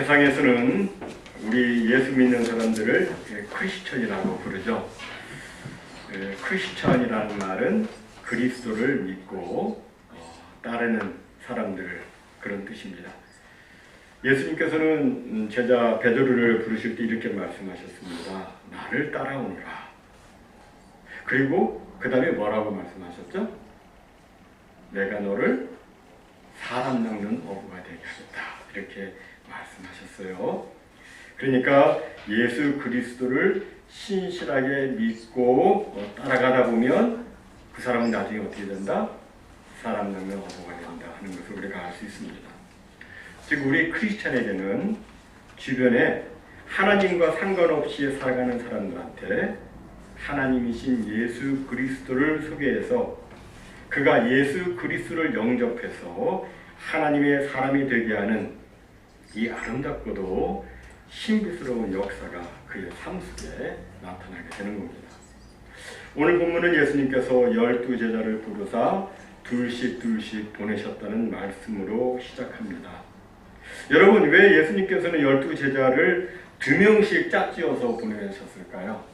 세상에서는 우리 예수 믿는 사람들을 크리스천이라고 부르죠. 에, 크리스천이라는 말은 그리스도를 믿고 어, 따르는 사람들 그런 뜻입니다. 예수님께서는 음, 제자 베드로를 부르실 때 이렇게 말씀하셨습니다. 나를 따라오니라. 그리고 그 다음에 뭐라고 말씀하셨죠? 내가 너를 사람 낚는 어부가 되게 하겠다. 이렇게 말씀하셨어요. 그러니까 예수 그리스도를 신실하게 믿고 어, 따라가다 보면 그 사람은 나중에 어떻게 된다? 사람 낚는 어부가 된다 하는 것을 우리가 알 수 있습니다. 즉 우리 크리스찬에게는 주변에 하나님과 상관없이 살아가는 사람들한테 하나님이신 예수 그리스도를 소개해서 그가 예수 그리스도를 영접해서 하나님의 사람이 되게 하는 이 아름답고도 신비스러운 역사가 그의 삶 속에 나타나게 되는 겁니다. 오늘 본문은 예수님께서 열두 제자를 부르사 둘씩 둘씩 보내셨다는 말씀으로 시작합니다. 여러분 왜 예수님께서는 열두 제자를 두 명씩 짝지어서 보내셨을까요?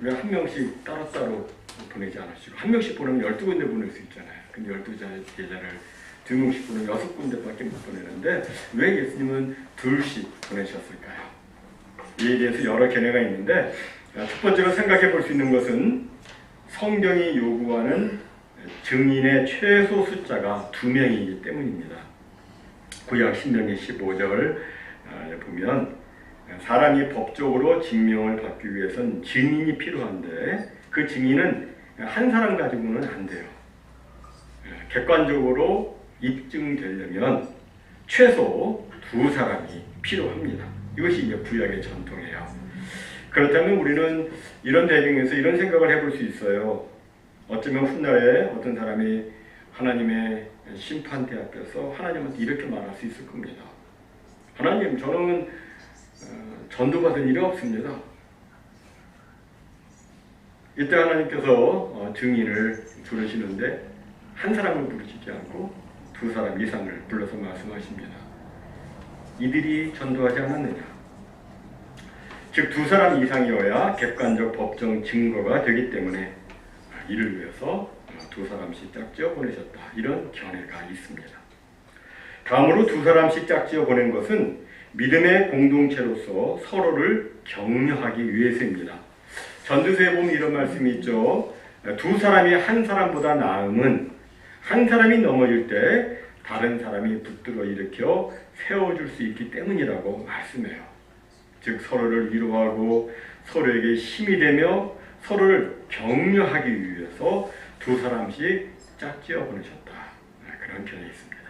왜 한 명씩 따로따로 보내지 않으시고 한 명씩 보내면 열두 군데 보낼 수 있잖아요. 근데 열두 제자를 보내면 여섯 군데밖에 못 보내는데 왜 예수님은 둘씩 보내셨을까요? 이에 대해서 여러 견해가 있는데 첫 번째로 생각해 볼 수 있는 것은 성경이 요구하는 증인의 최소 숫자가 두 명이기 때문입니다. 구약 신명기 15절 보면 사람이 법적으로 증명을 받기 위해선 증인이 필요한데 그 증인은 한 사람 가지고는 안 돼요. 객관적으로 입증되려면 최소 두 사람이 필요합니다. 이것이 이제 구약의 전통이에요. 그렇다면 우리는 이런 배경에서 이런 생각을 해볼 수 있어요. 어쩌면 훗날에 어떤 사람이 하나님의 심판대 앞에서 하나님한테 이렇게 말할 수 있을 겁니다. 하나님, 저는 어, 전도받은 일이 없습니다. 이때 하나님께서 어, 증인을 부르시는데 한 사람을 부르시지 않고 두 사람 이상을 불러서 말씀하십니다. 이들이 전도하지 않았느냐? 즉 두 사람 이상이어야 객관적 법정 증거가 되기 때문에 이를 위해서 두 사람씩 짝지어 보내셨다. 이런 견해가 있습니다. 다음으로 두 사람씩 짝지어 보낸 것은 믿음의 공동체로서 서로를 격려하기 위해서입니다. 전두서에 보면 이런 말씀이 있죠. 두 사람이 한 사람보다 나음은 한 사람이 넘어질 때 다른 사람이 붙들어 일으켜 세워줄 수 있기 때문이라고 말씀해요. 즉 서로를 위로하고 서로에게 힘이 되며 서로를 격려하기 위해서 두 사람씩 짝지어 보내셨다. 그런 견해 있습니다.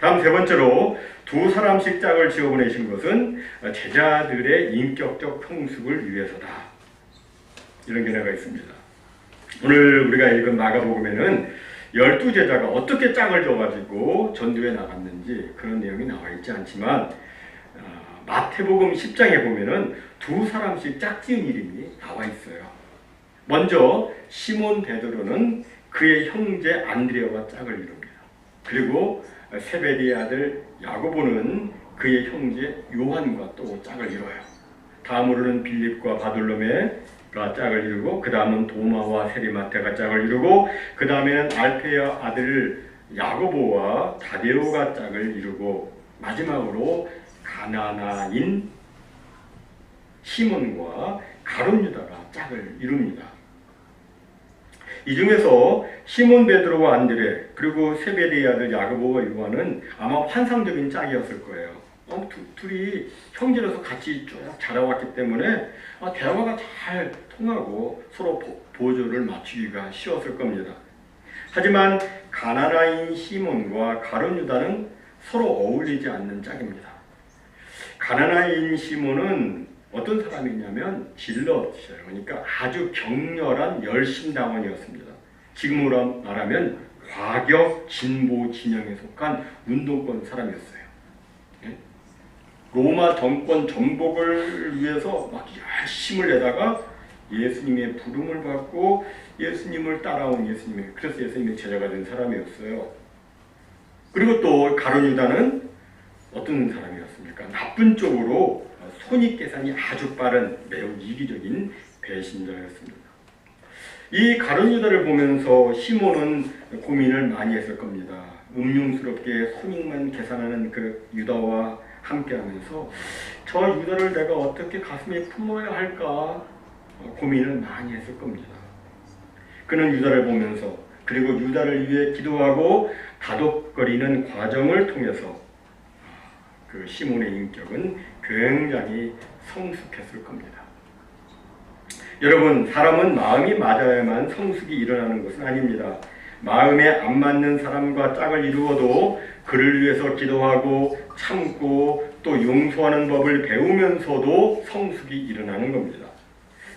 다음 세 번째로 두 사람씩 짝을 지어 보내신 것은 제자들의 인격적 성숙을 위해서다. 이런 견해가 있습니다. 오늘 우리가 읽은 마가복음에는 열두 제자가 어떻게 짝을 져가지고 전도에 나갔는지 그런 내용이 나와 있지 않지만 어, 마태복음 10장에 보면은 두 사람씩 짝지은 이름이 나와 있어요. 먼저 시몬 베드로는 그의 형제 안드레와 짝을 이룹니다. 그리고 세베디의 아들 야고보는 그의 형제 요한과 또 짝을 이뤄요. 다음으로는 빌립과 바돌로메 가 짝을 이루고 그 다음은 도마와 세리마테가 짝을 이루고 그 다음에는 알페의 아들 야고보와 다데오가 짝을 이루고 마지막으로 가나나인 시몬과 가론 유다가 짝을 이룹니다. 이 중에서 시몬 베드로와 안드레 그리고 세베데의 아들 야고보와 요한은 아마 환상적인 짝이었을 거예요. 어, 두, 둘이 형제로서 같이 쭉 자라왔기 때문에 아, 대화가 잘 통하고 서로 보, 보조를 맞추기가 쉬웠을 겁니다. 하지만 가나라인 시몬과 가론 유다는 서로 어울리지 않는 짝입니다. 가나나인 시몬은 어떤 사람이냐면 질럿이에요. 그러니까 아주 격렬한 열심당원이었습니다. 지금으로 말하면 과격 진보 진영에 속한 운동권 사람이었어요. 예? 로마 정권 정복을 위해서 막 열심을 내다가 예수님의 부름을 받고 예수님을 따라온 예수님의 그래서 예수님의 제자가 된 사람이었어요. 그리고 또 가론 유다는 어떤 사람이었습니까? 나쁜 쪽으로 손익 계산이 아주 빠른 매우 이기적인 배신자였습니다. 이 가룟 유다를 보면서 시몬은 고민을 많이 했을 겁니다. 음흉스럽게 손익만 계산하는 그 유다와 함께하면서 저 유다를 내가 어떻게 가슴에 품어야 할까 고민을 많이 했을 겁니다. 그는 유다를 보면서 그리고 유다를 위해 기도하고 다독거리는 과정을 통해서 그 시몬의 인격은 굉장히 성숙했을 겁니다. 여러분, 사람은 마음이 맞아야만 성숙이 일어나는 것은 아닙니다. 마음에 안 맞는 사람과 짝을 이루어도 그를 위해서 기도하고 참고 또 용서하는 법을 배우면서도 성숙이 일어나는 겁니다.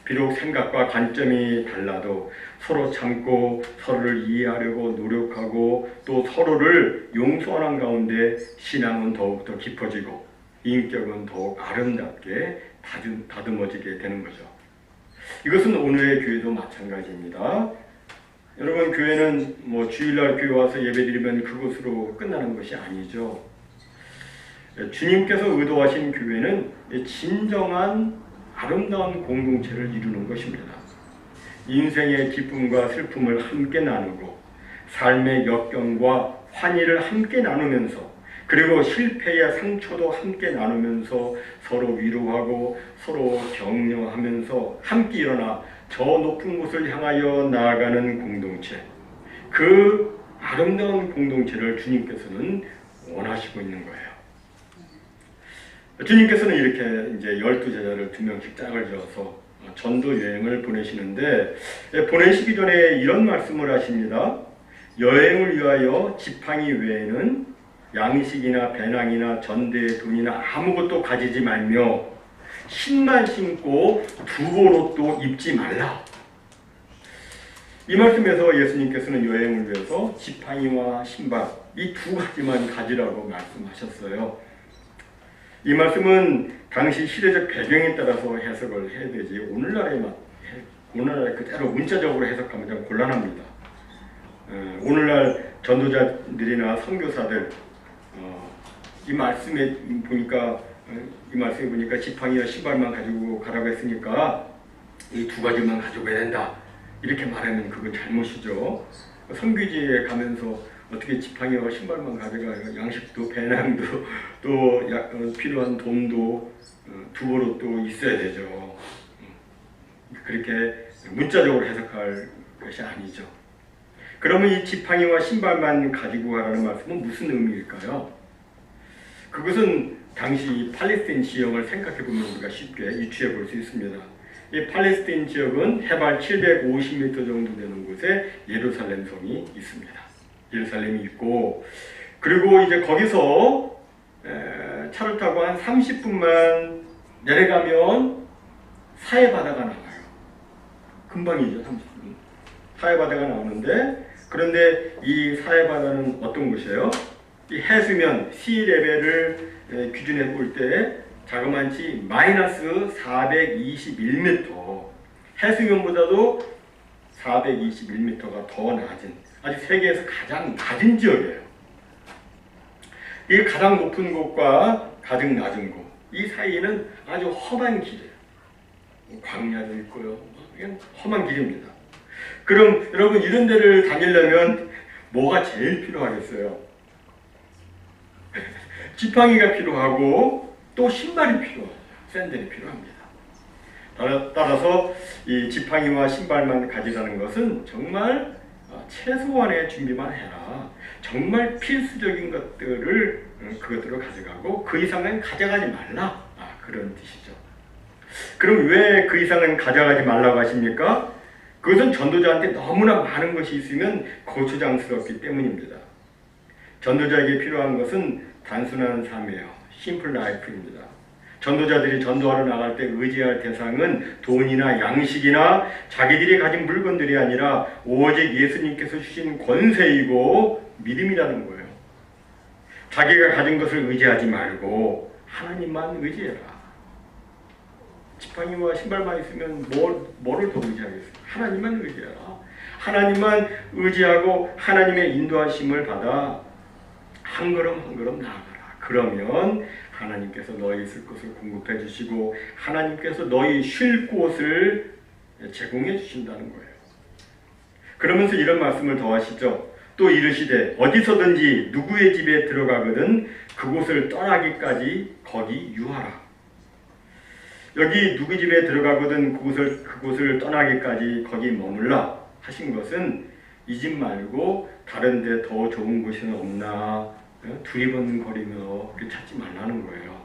비록 생각과 관점이 달라도 서로 참고 서로를 이해하려고 노력하고 또 서로를 용서하는 가운데 신앙은 더욱더 깊어지고 인격은 더욱 아름답게 다듬, 다듬어지게 되는 거죠. 이것은 오늘의 교회도 마찬가지입니다. 여러분 교회는 뭐 주일날 교회 와서 예배드리면 그것으로 끝나는 것이 아니죠. 주님께서 의도하신 교회는 진정한 아름다운 공동체를 이루는 것입니다. 인생의 기쁨과 슬픔을 함께 나누고 삶의 역경과 환희를 함께 나누면서 그리고 실패의 상처도 함께 나누면서 서로 위로하고 서로 격려하면서 함께 일어나 저 높은 곳을 향하여 나아가는 공동체. 그 아름다운 공동체를 주님께서는 원하시고 있는 거예요. 주님께서는 이렇게 이제 열두 제자를 두 명씩 짝을 지어서 전도 여행을 보내시는데 보내시기 전에 이런 말씀을 하십니다. 여행을 위하여 지팡이 외에는 양식이나 배낭이나 전대 돈이나 아무것도 가지지 말며 신만 신고 두보옷도 입지 말라. 이 말씀에서 예수님께서는 여행을 위해서 지팡이와 신발 이 두 가지만 가지라고 말씀하셨어요. 이 말씀은 당시 시대적 배경에 따라서 해석을 해야 되지 오늘날에만 오늘날 그대로 문자적으로 해석하면 좀 곤란합니다. 어, 오늘날 전도자들이나 선교사들 어, 이 말씀에 보니까 어, 이 말씀에 보니까 지팡이와 신발만 가지고 가라고 했으니까 이 두 가지만 가지고 가야 된다 이렇게 말하면 그건 잘못이죠. 선교지에 가면서 어떻게 지팡이와 신발만 가져가요? 양식도 배낭도 또 야, 어, 필요한 돈도 어, 두보로 또 있어야 되죠. 음, 그렇게 문자적으로 해석할 것이 아니죠. 그러면 이 지팡이와 신발만 가지고 가라는 말씀은 무슨 의미일까요? 그것은 당시 팔레스틴 지형을 생각해 보면 우리가 쉽게 유추해 볼 수 있습니다. 이 팔레스틴 지역은 해발 750m 정도 되는 곳에 예루살렘 성이 있습니다. 예루살렘이 있고 그리고 이제 거기서 에, 차를 타고 한 30분만 내려가면 사해 바다가 나와요. 금방이죠, 30분. 사해 바다가 나오는데 그런데 이 사해 바다는 어떤 곳이에요? 이 해수면 C 레벨을 에, 기준해 볼때 자그만치 마이너스 421m 해수면보다도 421m가 더 낮은 아직 세계에서 가장 낮은 지역이에요. 이 가장 높은 곳과 가장 낮은 곳, 이 사이에는 아주 험한 길이에요. 광야도 있고요. 그냥 험한 길입니다. 그럼 여러분 이런 데를 다니려면 뭐가 제일 필요하겠어요? 지팡이가 필요하고 또 신발이 필요하죠. 샌들이 필요합니다. 따라서 이 지팡이와 신발만 가지라는 것은 정말 최소한의 준비만 해라. 정말 필수적인 것들을 그것들을 가져가고 그 이상은 가져가지 말라. 아, 그런 뜻이죠. 그럼 왜 그 이상은 가져가지 말라고 하십니까? 그것은 전도자한테 너무나 많은 것이 있으면 고추장스럽기 때문입니다. 전도자에게 필요한 것은 단순한 삶이에요. 심플 라이프입니다. 전도자들이 전도하러 나갈 때 의지할 대상은 돈이나 양식이나 자기들이 가진 물건들이 아니라 오직 예수님께서 주신 권세이고 믿음이라는 거예요. 자기가 가진 것을 의지하지 말고 하나님만 의지해라. 지팡이와 신발만 있으면 뭘, 뭐를 더 의지하겠어요? 하나님만 의지해라. 하나님만 의지하고 하나님의 인도하심을 받아 한 걸음 한 걸음 나아가라. 그러면 하나님께서 너희 있을 곳을 공급해 주시고 하나님께서 너희 쉴 곳을 제공해 주신다는 거예요. 그러면서 이런 말씀을 더하시죠. 또 이르시되 어디서든지 누구의 집에 들어가거든 그곳을 떠나기까지 거기 유하라. 여기 누구 집에 들어가거든 그곳을 그곳을 떠나기까지 거기 머물라 하신 것은 이 집 말고 다른 데 더 좋은 곳은 없나 어? 두리번거리며 이렇게 찾지 말라는 거예요.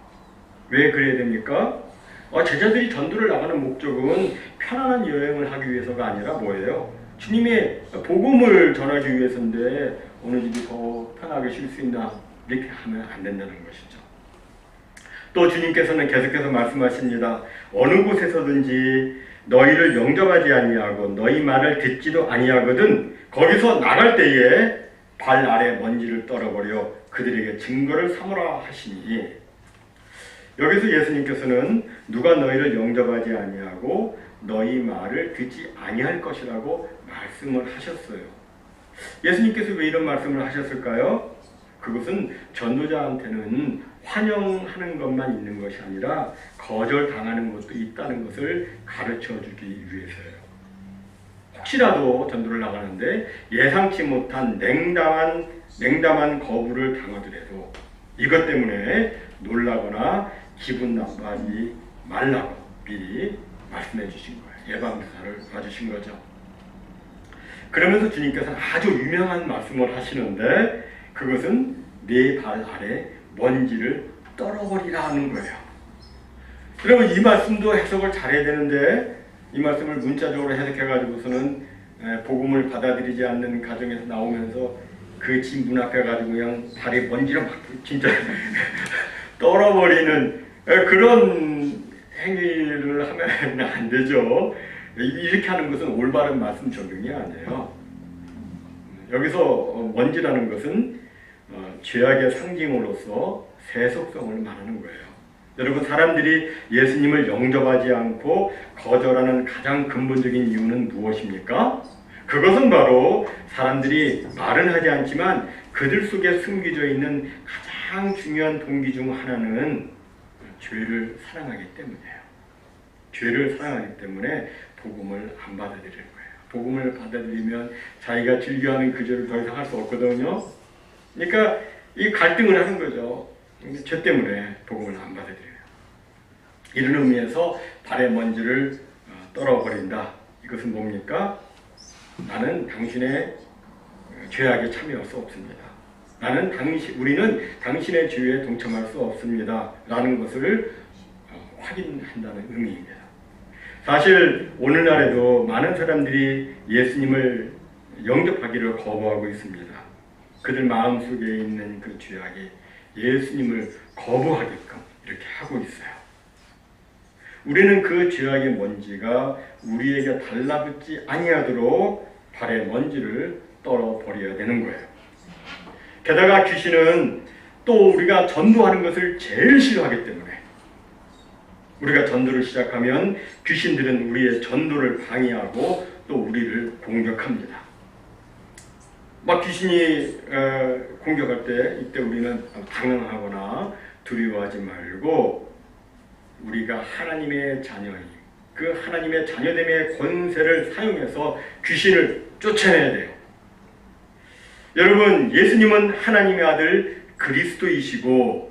왜 그래야 됩니까? 어, 제자들이 전도를 나가는 목적은 편안한 여행을 하기 위해서가 아니라 뭐예요? 주님의 복음을 전하기 위해서인데 어느 집이 더 편하게 쉴 수 있나 이렇게 하면 안 된다는 것이죠. 또 주님께서는 계속해서 말씀하십니다. 어느 곳에서든지 너희를 영접하지 아니하고 너희 말을 듣지도 아니하거든 거기서 나갈 때에 발 아래 먼지를 떨어버려 그들에게 증거를 삼으라 하시니 여기서 예수님께서는 누가 너희를 영접하지 아니하고 너희 말을 듣지 아니할 것이라고 말씀을 하셨어요. 예수님께서 왜 이런 말씀을 하셨을까요? 그것은 전도자한테는 환영하는 것만 있는 것이 아니라 거절당하는 것도 있다는 것을 가르쳐 주기 위해서예요. 혹시라도 전도를 나가는데 예상치 못한 냉담한 냉담한 거부를 당하더라도 이것 때문에 놀라거나 기분 나빠하지 말라고 미리 말씀해 주신 거예요. 예방주사를 봐주신 거죠. 그러면서 주님께서는 아주 유명한 말씀을 하시는데 그것은 내발 아래 먼지를 떨어버리라 하는 거예요. 여러분 이 말씀도 해석을 잘해야 되는데 이 말씀을 문자적으로 해석해 가지고서는 복음을 받아들이지 않는 가정에서 나오면서 그 집 문 앞에 가지고 그냥 발에 먼지를 막 진짜 떨어버리는 그런 행위를 하면 안 되죠. 이렇게 하는 것은 올바른 말씀 적용이 아니에요. 여기서 먼지라는 것은 어, 죄악의 상징으로서 세속성을 말하는 거예요. 여러분 사람들이 예수님을 영접하지 않고 거절하는 가장 근본적인 이유는 무엇입니까? 그것은 바로 사람들이 말은 하지 않지만 그들 속에 숨겨져 있는 가장 중요한 동기 중 하나는 죄를 사랑하기 때문이에요. 죄를 사랑하기 때문에 복음을 안 받아들이는 거예요. 복음을 받아들이면 자기가 즐겨하는 그 죄를 더 이상 할 수 없거든요. 그러니까 이 갈등을 하는 거죠. 죄 때문에 복음을 안 받아들여요. 이런 의미에서 발의 먼지를 어, 떨어버린다. 이것은 뭡니까? 나는 당신의 죄악에 참여할 수 없습니다. 나는 당신, 우리는 당신의 죄에 동참할 수 없습니다. 라는 것을 어, 확인한다는 의미입니다. 사실 오늘날에도 많은 사람들이 예수님을 영접하기를 거부하고 있습니다. 그들 마음속에 있는 그 죄악이 예수님을 거부하게끔 이렇게 하고 있어요. 우리는 그 죄악의 먼지가 우리에게 달라붙지 아니하도록 발의 먼지를 떨어버려야 되는 거예요. 게다가 귀신은 또 우리가 전도하는 것을 제일 싫어하기 때문에 우리가 전도를 시작하면 귀신들은 우리의 전도를 방해하고 또 우리를 공격합니다. 막 귀신이 어, 공격할 때 이때 우리는 당황하거나 두려워하지 말고 우리가 하나님의 자녀인 그 하나님의 자녀됨의 권세를 사용해서 귀신을 쫓아내야 돼요. 여러분 예수님은 하나님의 아들 그리스도이시고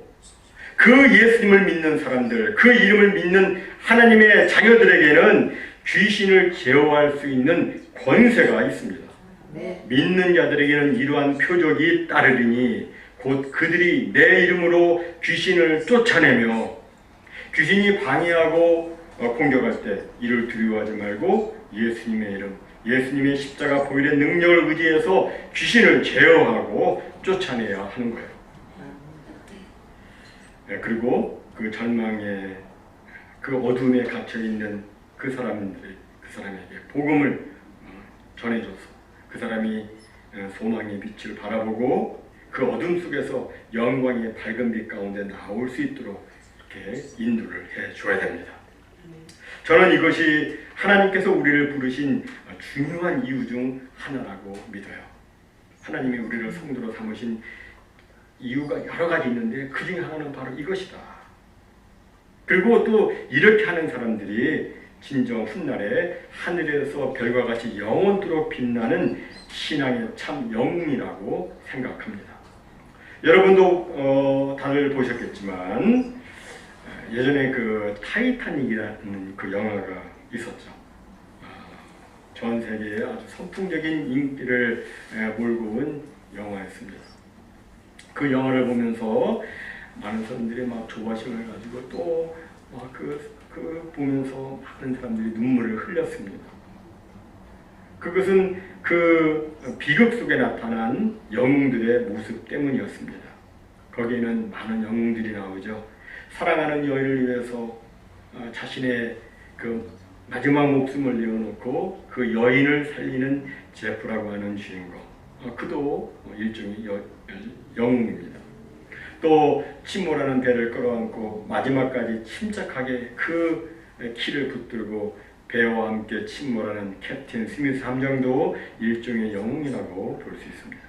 그 예수님을 믿는 사람들, 그 이름을 믿는 하나님의 자녀들에게는 귀신을 제어할 수 있는 권세가 있습니다. 네. 믿는 자들에게는 이러한 표적이 따르리니 곧 그들이 내 이름으로 귀신을 쫓아내며 귀신이 방해하고 어, 공격할 때 이를 두려워하지 말고 예수님의 이름, 예수님의 십자가 보일의 능력을 의지해서 귀신을 제어하고 쫓아내야 하는 거예요. 네, 그리고 그 절망에 그 어둠에 갇혀 있는 그 사람들이 그 사람에게 복음을 어, 전해줘서 그 사람이 어, 소망의 빛을 바라보고 그 어둠 속에서 영광의 밝은 빛 가운데 나올 수 있도록 이렇게 인도를 해 줘야 됩니다. 저는 이것이 하나님께서 우리를 부르신 중요한 이유 중 하나라고 믿어요. 하나님이 우리를 성도로 삼으신 이유가 여러 가지 있는데 그 중에 하나는 바로 이것이다. 그리고 또 이렇게 하는 사람들이 진정 훗날에 하늘에서 별과 같이 영원토록 빛나는 신앙의 참 영웅이라고 생각합니다. 여러분도 어, 다들 보셨겠지만 어, 예전에 그 타이타닉이라는 그 영화가 있었죠. 아, 전 세계에 아주 선풍적인 인기를 에, 몰고 온 영화였습니다. 그 영화를 보면서 많은 사람들이 막 조바심을 가지고 또 막 그 그 보면서 많은 사람들이 눈물을 흘렸습니다. 그것은 그 비극 속에 나타난 영웅들의 모습 때문이었습니다. 거기에는 많은 영웅들이 나오죠. 사랑하는 여인을 위해서 어, 자신의 그 마지막 목숨을 내어놓고 그 여인을 살리는 제프라고 하는 주인공. 어, 그도 일종의 여, 영웅입니다. 또 침몰하는 배를 끌어안고 마지막까지 침착하게 그 키를 붙들고 배와 함께 침몰하는 캡틴 스미스 함장도 일종의 영웅이라고 볼 수 있습니다.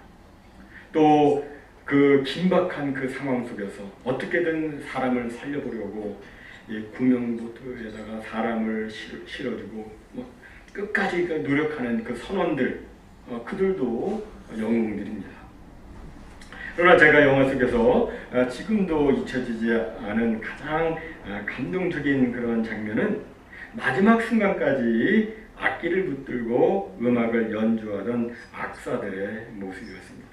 또 그 긴박한 그 상황 속에서 어떻게든 사람을 살려보려고 이 구명보트에다가 사람을 실어, 실어주고 뭐 끝까지 그 노력하는 그 선원들 어, 그들도 영웅들입니다. 그러나 제가 영화 속에서 아, 지금도 잊혀지지 않은 가장 아, 감동적인 그런 장면은 마지막 순간까지 악기를 붙들고 음악을 연주하던 악사들의 모습이었습니다.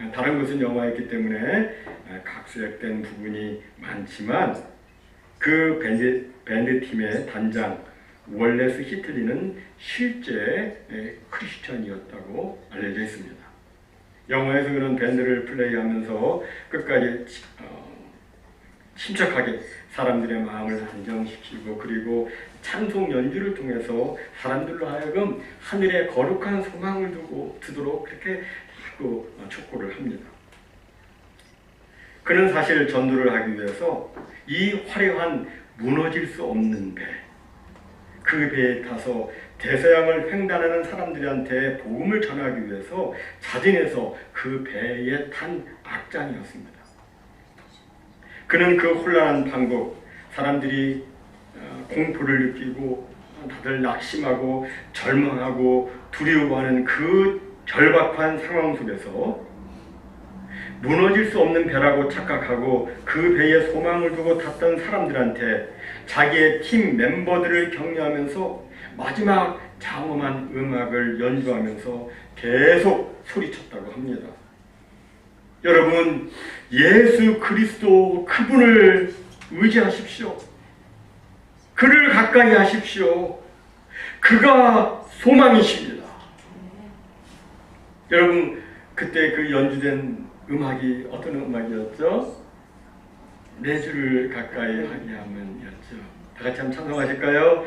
아, 다른 것은 영화였기 때문에 아, 각색된 부분이 많지만 그 밴드, 밴드 팀의 단장 월레스 히틀리는 실제 에, 크리스천이었다고 알려져 있습니다. 영화에서 그런 밴드를 플레이하면서 끝까지 치- 어, 침착하게 사람들의 마음을 안정시키고 그리고 찬송 연주를 통해서 사람들로 하여금 하늘에 거룩한 소망을 두고 두도록 그렇게 자꾸 어, 촉구를 합니다. 그는 사실 전도를 하기 위해서 이 화려한 무너질 수 없는 배, 그 배에 타서 대서양을 횡단하는 사람들한테 복음을 전하기 위해서 자진해서 그 배에 탄 악장이었습니다. 그는 그 혼란한 방법, 사람들이 어, 공포를 느끼고 다들 낙심하고 절망하고 두려워하는 그 절박한 상황 속에서 무너질 수 없는 배라고 착각하고 그 배에 소망을 두고 탔던 사람들한테 자기의 팀 멤버들을 격려하면서 마지막 장엄한 음악을 연주하면서 계속 소리쳤다고 합니다. 여러분, 예수 그리스도 그분을 의지하십시오. 그를 가까이 하십시오. 그가 소망이십니다. 여러분, 그때 그 연주된 음악이 어떤 음악이었죠? 내 주를 가까이 하게 하면이었죠. 다 같이 한번 찬송하실까요?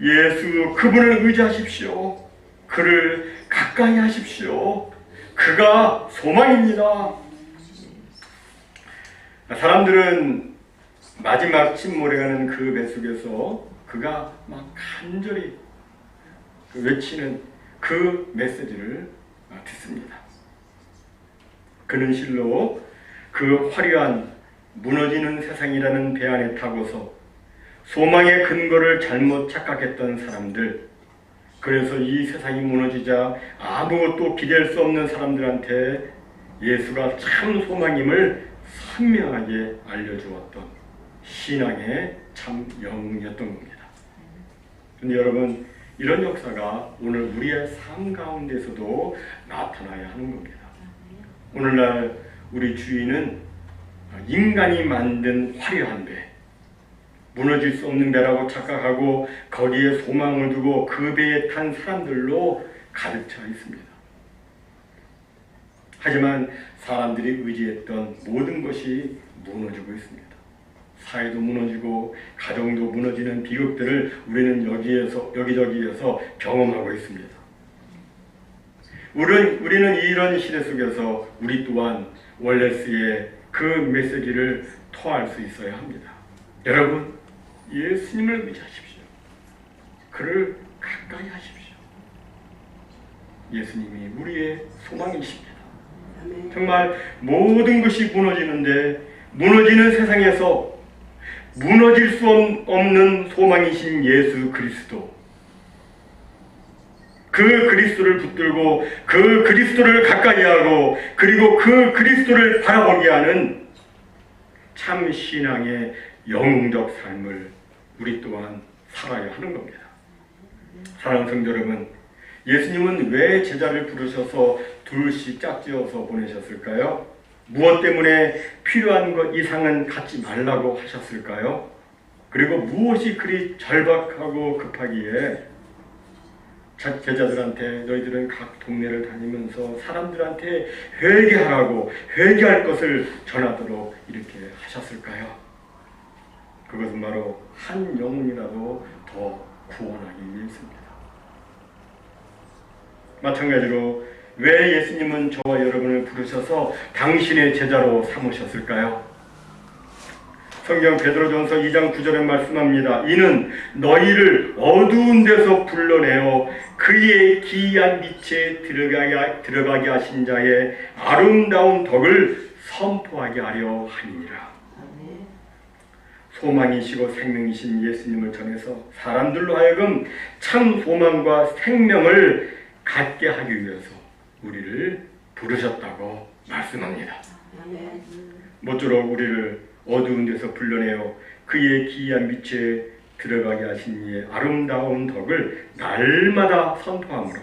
예수 그분을 의지하십시오. 그를 가까이 하십시오. 그가 소망입니다. 사람들은 마지막 침몰해가는 그배 속에서 그가 막 간절히 그 외치는 그 메시지를 듣습니다. 그는 실로 그 화려한 무너지는 세상이라는 배 안에 타고서 소망의 근거를 잘못 착각했던 사람들, 그래서 이 세상이 무너지자 아무것도 기댈 수 없는 사람들한테 예수가 참 소망임을 선명하게 알려주었던 신앙의 참 영웅이었던 겁니다. 근데 여러분 이런 역사가 오늘 우리의 삶 가운데서도 나타나야 하는 겁니다. 오늘날 우리 주인은 인간이 만든 화려한 배, 무너질 수 없는 배라고 착각하고 거기에 소망을 두고 그 배에 탄 사람들로 가득 차 있습니다. 하지만 사람들이 의지했던 모든 것이 무너지고 있습니다. 사회도 무너지고 가정도 무너지는 비극들을 우리는 여기에서 여기저기에서 경험하고 있습니다. 우리는, 우리는 이런 시대 속에서 우리 또한 월레스의 그 메시지를 토할 수 있어야 합니다. 여러분, 예수님을 의지하십시오. 그를 가까이 하십시오. 예수님이 우리의 소망이십니다. 정말 모든 것이 무너지는데 무너지는 세상에서 무너질 수 없- 없는 소망이신 예수 그리스도 그 그리스도를 붙들고 그 그리스도를 가까이 하고 그리고 그 그리스도를 바라보게 하는 참 신앙의 영웅적 삶을 우리 또한 살아야 하는 겁니다. 사랑하는 성도 여러분, 예수님은 왜 제자를 부르셔서 둘씩 짝지어서 보내셨을까요? 무엇 때문에 필요한 것 이상은 갖지 말라고 하셨을까요? 그리고 무엇이 그리 절박하고 급하기에 자- 제자들한테 너희들은 각 동네를 다니면서 사람들한테 회개하라고 회개할 것을 전하도록 이렇게 하셨을까요? 그것은 바로 한 영혼이라도 더 구원하기 위해서입니다. 마찬가지로 왜 예수님은 저와 여러분을 부르셔서 당신의 제자로 삼으셨을까요? 성경 베드로전서 2장 9절에 말씀합니다. 이는 너희를 어두운 데서 불러내어 그의 기이한 빛에 들어가게, 들어가게 하신 자의 아름다운 덕을 선포하게 하려 함이니라. 소망이시고 생명이신 예수님을 전해서 사람들로 하여금 참 소망과 생명을 갖게 하기 위해서 우리를 부르셨다고 말씀합니다. 모쪼록 우리를 어두운 데서 불러내어 그의 기이한 빛에 들어가게 하신 이의 아름다운 덕을 날마다 선포함으로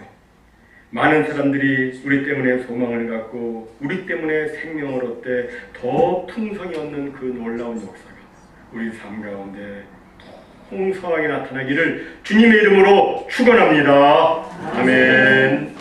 많은 사람들이 우리 때문에 소망을 갖고 우리 때문에 생명을 얻되 더 풍성히 얻는 그 놀라운 역사가 우리 삶 가운데 풍성하게 나타나기를 주님의 이름으로 축원합니다. 아멘.